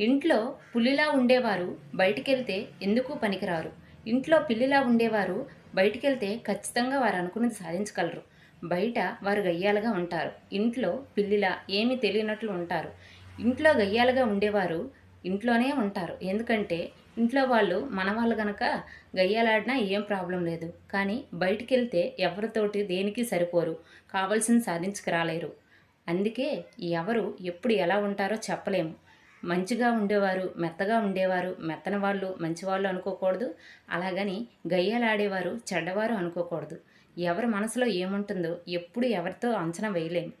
ఇంట్లో పులిలా ఉండేవారు బయటికెళ్తే ఎందుకు పనికిరారు? ఇంట్లో పిల్లిలా ఉండేవారు బయటికెళ్తే ఖచ్చితంగా వారు అనుకున్నది సాధించగలరు. బయట వారు గయ్యాలుగా ఉంటారు. ఇంట్లో పిల్లిలా ఏమీ తెలియనట్లు ఉంటారు. ఇంట్లో గయ్యాలుగా ఉండేవారు ఇంట్లోనే ఉంటారు. ఎందుకంటే ఇంట్లో వాళ్ళు మన వాళ్ళు గనక గయ్యాలాడినా ఏం ప్రాబ్లం లేదు. కానీ బయటికి వెళ్తే ఎవరితోటి దేనికి సరిపోరు? కావాల్సింది సాధించుకురాలేరు అందుకే ఎవరు ఎప్పుడు ఎలా ఉంటారో చెప్పలేము. మంచిగా ఉండేవారు మెత్తగా ఉండేవారు మెత్తన వాళ్ళు మంచివాళ్ళు అనుకోకూడదు. అలాగని గయ్యలాడేవారు చెడ్డవారు అనుకోకూడదు. ఎవరి మనసులో ఏముంటుందో ఎప్పుడు ఎవరితో అంచనా వేయలేము.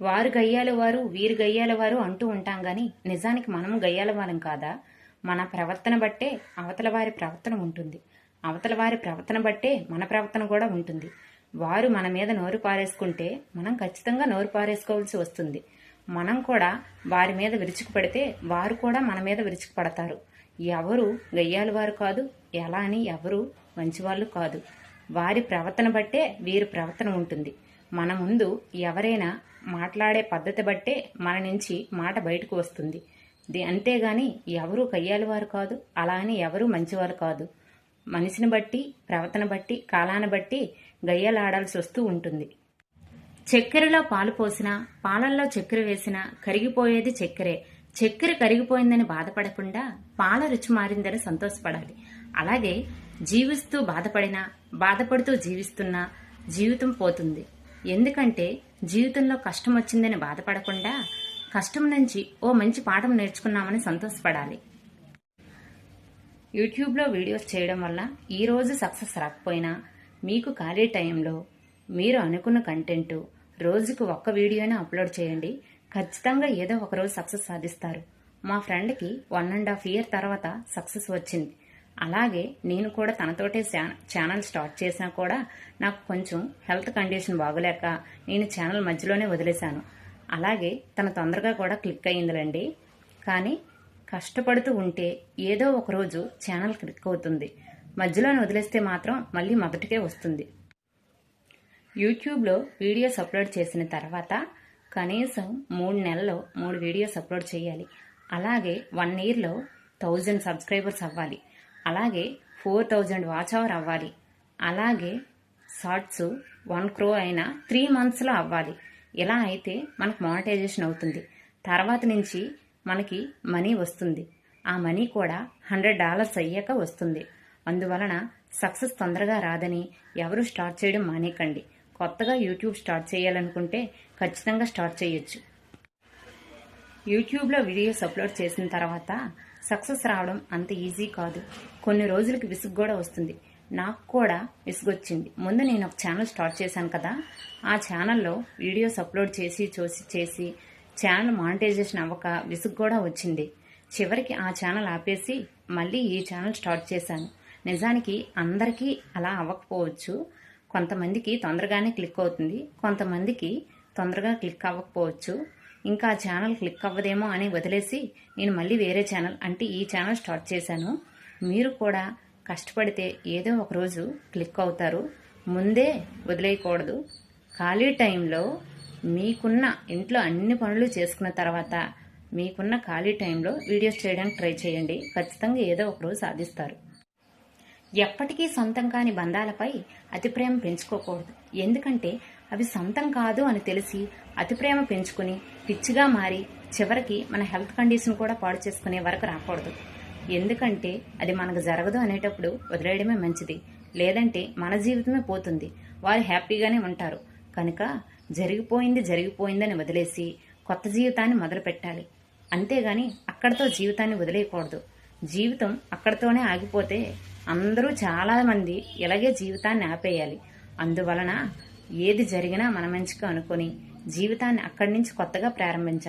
వారు గయ్యాల వారు వీరు గయ్యాల వారు అంటూ ఉంటాం కానీ నిజానికి మనం గయ్యాల వారం కాదా? మన ప్రవర్తన బట్టే అవతల వారి ప్రవర్తన ఉంటుంది. అవతల వారి ప్రవర్తన బట్టే మన ప్రవర్తన కూడా ఉంటుంది. వారు మన మీద నోరు పారేసుకుంటే మనం ఖచ్చితంగా నోరు పారేసుకోవాల్సి వస్తుంది. మనం కూడా వారి మీద విరుచుకుపడితే వారు కూడా మన మీద విరుచుకుపడతారు. ఎవరు గయ్యాలు వారు కాదు ఎలా అని ఎవరు మంచివాళ్ళు కాదు. వారి ప్రవర్తన బట్టే వీరి ప్రవర్తన ఉంటుంది. మన ముందు ఎవరైనా మాట్లాడే పద్ధతి బట్టే మన నుంచి మాట బయటకు వస్తుంది. ది అంతేగాని ఎవరు కయ్యాలి వారు కాదు అలా అని ఎవరు మంచివారు కాదు. మనిషిని బట్టి ప్రవర్తన బట్టి కాలాన్ని బట్టి గయ్యలాడాల్సి వస్తూ ఉంటుంది. చక్కెరలో పాలు పోసినా పాలల్లో చక్కెర వేసినా కరిగిపోయేది చక్కెరే. చక్కెర కరిగిపోయిందని బాధపడకుండా పాల రుచి మారిందని సంతోషపడాలి. అలాగే జీవిస్తూ బాధపడినా బాధపడుతూ జీవిస్తున్నా జీవితం పోతుంది. ఎందుకంటే జీవితంలో కష్టం వచ్చిందని బాధపడకుండా కష్టం నుంచి ఓ మంచి పాఠం నేర్చుకున్నామని సంతోషపడాలి. యూట్యూబ్లో వీడియోస్ చేయడం వల్ల ఈరోజు సక్సెస్ రాకపోయినా మీకు ఖాళీ టైంలో మీరు అనుకున్న కంటెంటు రోజుకు ఒక్క వీడియోనే అప్లోడ్ చేయండి. ఖచ్చితంగా ఏదో ఒక రోజు సక్సెస్ సాధిస్తారు. మా ఫ్రెండ్కి వన్ అండ్ హాఫ్ ఇయర్ తర్వాత సక్సెస్ వచ్చింది. అలాగే నేను కూడా తనతోటే ఛానల్ స్టార్ట్ చేసినా కూడా నాకు కొంచెం హెల్త్ కండిషన్ బాగోలేక నేను ఛానల్ మధ్యలోనే వదిలేశాను. అలాగే తన తొందరగా కూడా క్లిక్ అయ్యిందిలండి. కానీ కష్టపడుతూ ఉంటే ఏదో ఒక రోజు ఛానల్ క్లిక్ అవుతుంది. మధ్యలోనే వదిలేస్తే మాత్రం మళ్ళీ మొదటికే వస్తుంది. యూట్యూబ్లో వీడియోస్ అప్లోడ్ చేసిన తర్వాత కనీసం మూడు నెలల్లో మూడు వీడియోస్ అప్లోడ్ చేయాలి. అలాగే వన్ ఇయర్లో థౌజండ్ సబ్స్క్రైబర్స్ అవ్వాలి. అలాగే ఫోర్ థౌజండ్ వాచ్ అవర్ అవ్వాలి. అలాగే షార్ట్స్ వన్ క్రో అయినా త్రీ మంత్స్లో అవ్వాలి. ఇలా అయితే మనకు మానిటైజేషన్ అవుతుంది. తర్వాత నుంచి మనకి మనీ వస్తుంది. ఆ మనీ కూడా హండ్రెడ్ డాలర్స్ అయ్యాక వస్తుంది. అందువలన సక్సెస్ తొందరగా రాదని ఎవరు స్టార్ట్ చేయడం మానేకండి. కొత్తగా యూట్యూబ్ స్టార్ట్ చేయాలనుకుంటే ఖచ్చితంగా స్టార్ట్ చేయొచ్చు. యూట్యూబ్లో వీడియోస్ అప్లోడ్ చేసిన తర్వాత సక్సెస్ రావడం అంత ఈజీ కాదు. కొన్ని రోజులకి విసుగు కూడా వస్తుంది. నాకు కూడా విసుగొచ్చింది. ముందు నేను ఒక ఛానల్ స్టార్ట్ చేశాను కదా ఆ ఛానల్లో వీడియోస్ అప్లోడ్ చేసి చూసి చేసి ఛానల్ మానిటైజేషన్ అవ్వక విసుగు కూడా వచ్చింది. చివరికి ఆ ఛానల్ ఆపేసి మళ్ళీ ఈ ఛానల్ స్టార్ట్ చేశాను. నిజానికి అందరికీ అలా అవ్వకపోవచ్చు. కొంతమందికి తొందరగానే క్లిక్ అవుతుంది. కొంతమందికి తొందరగా క్లిక్ అవ్వకపోవచ్చు. ఇంకా ఆ ఛానల్ క్లిక్ అవ్వదేమో అని వదిలేసి నేను మళ్ళీ వేరే ఛానల్ అంటే ఈ ఛానల్ స్టార్ట్ చేశాను. మీరు కూడా కష్టపడితే ఏదో ఒక రోజు క్లిక్ అవుతారు. ముందే వదిలేయకూడదు. ఖాళీ టైంలో మీకున్న ఇంట్లో అన్ని పనులు చేసుకున్న తర్వాత మీకున్న ఖాళీ టైంలో వీడియోస్ చేయడానికి ట్రై చేయండి. ఖచ్చితంగా ఏదో ఒక రోజు సాధిస్తారు. ఎప్పటికీ సొంతం కాని బంధాలపై అతిప్రేమ పెంచుకోకూడదు. ఎందుకంటే అవి సొంతం కాదు అని తెలిసి అతిప్రేమ పెంచుకుని పిచ్చిగా మారి చివరికి మన హెల్త్ కండిషన్ కూడా పాడు చేసుకునే వరకు రాకూడదు. ఎందుకంటే అది మనకు జరగదు అనేటప్పుడు వదిలేయడమే మంచిది. లేదంటే మన జీవితమే పోతుంది. వారు హ్యాపీగానే ఉంటారు. కనుక జరిగిపోయింది జరిగిపోయిందని వదిలేసి కొత్త జీవితాన్ని మొదలుపెట్టాలి. అంతేగాని అక్కడతో జీవితాన్ని వదిలేయకూడదు. జీవితం అక్కడతోనే ఆగిపోతే అందరూ చాలామంది ఇలాగే జీవితాన్ని ఆపేయాలి. అందువలన ఏది జరిగినా మన మంచిగా అనుకొని జీవితాన్ని అక్కడి నుంచి కొత్తగా ప్రారంభించాలి.